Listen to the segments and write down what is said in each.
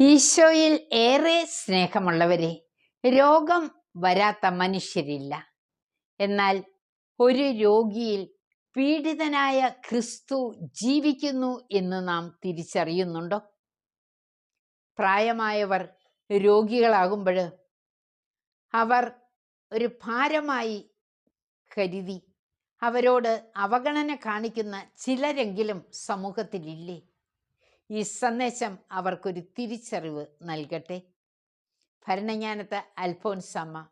ഈശോയിൽ ഏറെ സ്നേഹമുള്ളവരെ രോഗം വരാത്ത മനുഷ്യരില്ല. എന്നാൽ ഒരു രോഗിയിൽ പീഡിതനായ ക്രിസ്തു ജീവിക്കുന്നു എന്ന് നാം തിരിച്ചറിയുന്നുണ്ടോ? പ്രായമായവർ രോഗികളാകുമ്പോൾ അവർ ഒരു ഭാരമായി കരുതി അവരോട് അവഗണന കാണിക്കുന്ന ചിലരെങ്കിലും സമൂഹത്തിലില്ലേ? ഈ സന്ദേശം അവർക്കൊരു തിരിച്ചറിവ് നൽകട്ടെ. ഭരണജ്ഞാനത്ത് അൽഫോൻസമ്മ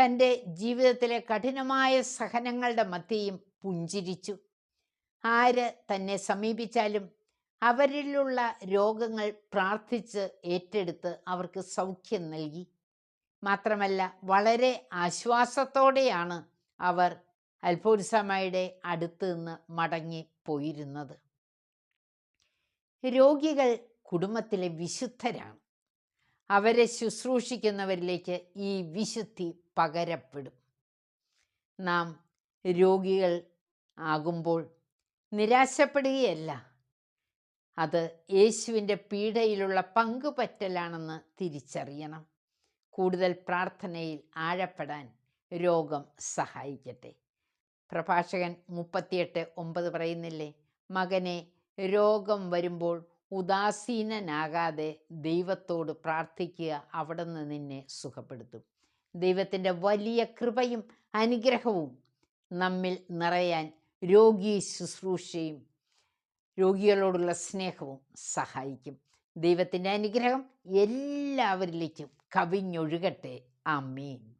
തന്റെ ജീവിതത്തിലെ കഠിനമായ സഹനങ്ങളുടെ മധ്യയും പുഞ്ചിരിച്ചു. ആര് തന്നെ സമീപിച്ചാലും അവരിലുള്ള രോഗങ്ങൾ പ്രാർത്ഥിച്ച് ഏറ്റെടുത്ത് അവർക്ക് സൗഖ്യം നൽകി. മാത്രമല്ല വളരെ ആശ്വാസത്തോടെയാണ് അവർ അൽഫോൻസമ്മയുടെ അടുത്ത് നിന്ന് മടങ്ങി പോയിരുന്നത്. രോഗികൾ കുടുംബത്തിലെ വിശുദ്ധരാണ്. അവരെ ശുശ്രൂഷിക്കുന്നവരിലേക്ക് ഈ വിശുദ്ധി പകരപ്പെടും. നാം രോഗികൾ ആകുമ്പോൾ നിരാശപ്പെടുകയല്ല. അത് യേശുവിന്റെ പീഡയിലുള്ള പങ്കുപറ്റലാണെന്ന് തിരിച്ചറിയണം. കൂടുതൽ പ്രാർത്ഥനയിൽ ആഴപ്പെടാൻ രോഗം സഹായിക്കട്ടെ. പ്രഭാഷകൻ മുപ്പത്തിയെട്ട് ഒമ്പത് പറയുന്നില്ലേ? മകനെ രോഗം വരുമ്പോൾ ഉദാസീനനാകാതെ ദൈവത്തോട് പ്രാർത്ഥിക്കുക അവിടെ നിന്ന് നിന്നെ സുഖപ്പെടുത്തും. ദൈവത്തിന്റെ വലിയ കൃപയും അനുഗ്രഹവും നമ്മിൽ നിറയാൻ രോഗി ശുശ്രൂഷയും രോഗികളോടുള്ള സ്നേഹവും സഹായിക്കും. ദൈവത്തിന്റെ അനുഗ്രഹം എല്ലാവരിലേക്കും കവിഞ്ഞൊഴുകട്ടെ. ആമീൻ.